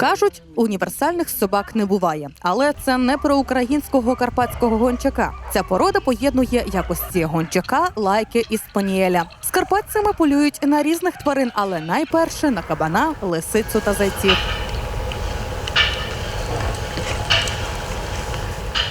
Кажуть, універсальних собак не буває, але це не про українського карпатського гончака. Ця порода поєднує якості гончака, лайки і спаніеля. З карпатцями полюють на різних тварин, але найперше на кабана, лисицю та зайців.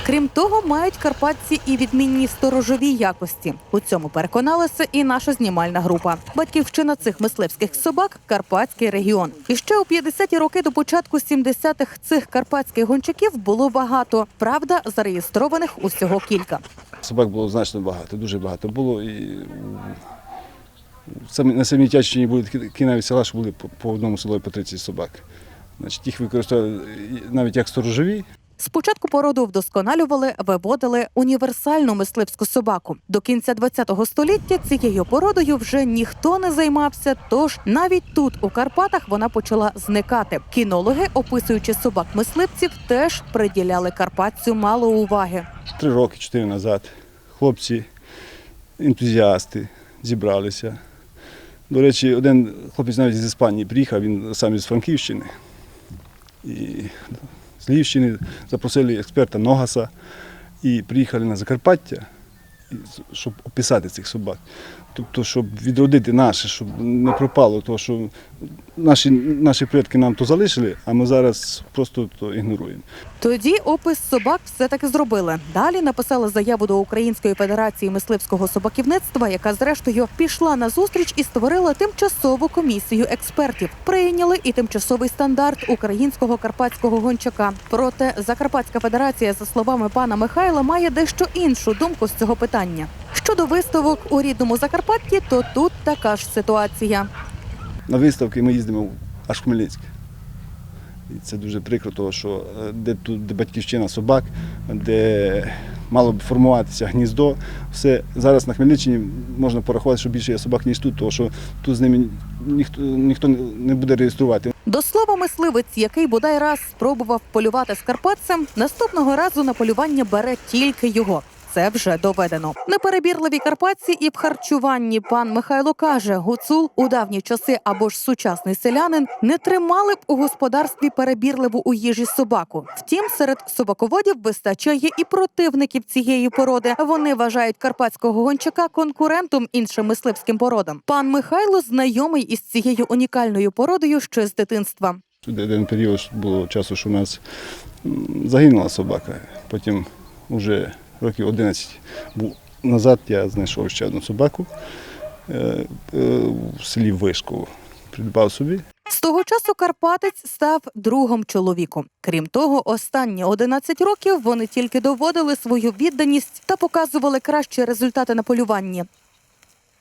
Крім того, мають карпатці і відмінні сторожові якості. У цьому переконалася і наша знімальна група. Батьківщина цих мисливських собак Карпатський регіон. І ще у 50-ті роки до початку 70-х цих карпатських гончаків було багато. Правда, зареєстрованих усього кілька. Собак було значно багато, дуже багато було. І на самій Тячині були такі, навіть села, що були по, одному селу по 30 собак. Значить, їх використовували навіть як сторожові. Спочатку породу вдосконалювали, виводили універсальну мисливську собаку. До кінця ХХ століття цією породою вже ніхто не займався. Тож навіть тут, у Карпатах, вона почала зникати. Кінологи, описуючи собак мисливців, теж приділяли карпатцю мало уваги. Три роки, чотири назад хлопці, ентузіасти зібралися. До речі, один хлопець навіть з Іспанії приїхав, він сам із Франківщини. І з Львівщини запросили експерта Ногаса і приїхали на Закарпаття, щоб описати цих собак. Тобто, щоб відродити наше, щоб не пропало, того, що наші, наші предки нам то залишили, а ми зараз просто то ігноруємо. Тоді опис собак все таки зробили. Далі написали заяву до Української федерації мисливського собаківництва, яка зрештою пішла на зустріч і створила тимчасову комісію експертів. Прийняли і тимчасовий стандарт українського карпатського гончака. Проте Закарпатська федерація, за словами пана Михайла, має дещо іншу думку з цього питання. Щодо виставок у рідному Закарпатті, то тут така ж ситуація. На виставки ми їздимо аж в Хмельницьк. І це дуже прикро, тому що е, де тут де батьківщина собак, де мало б формуватися гніздо, все зараз на Хмельниччині можна порахувати, що більше є собак, ніж тут, тому що тут з ними ніхто, ніхто не буде реєструвати. До слова, мисливець, який бодай раз спробував полювати з карпатцем, наступного разу на полювання бере тільки його. Це вже доведено. Неперебірливі карпатці і в харчуванні пан Михайло каже, гуцул у давні часи або ж сучасний селянин не тримали б у господарстві перебірливу у їжі собаку. Втім, серед собаководів вистачає і противників цієї породи. Вони вважають карпатського гончака конкурентом іншим мисливським породам. Пан Михайло знайомий із цією унікальною породою ще з дитинства. Один період було часу, що у нас загинула собака. Потім вже років 11 був назад я знайшов ще одну собаку е, е, в селі Вишково. Придбав собі. З того часу Карпатець став другом чоловіку. Крім того, останні 11 років вони тільки доводили свою відданість та показували кращі результати на полюванні.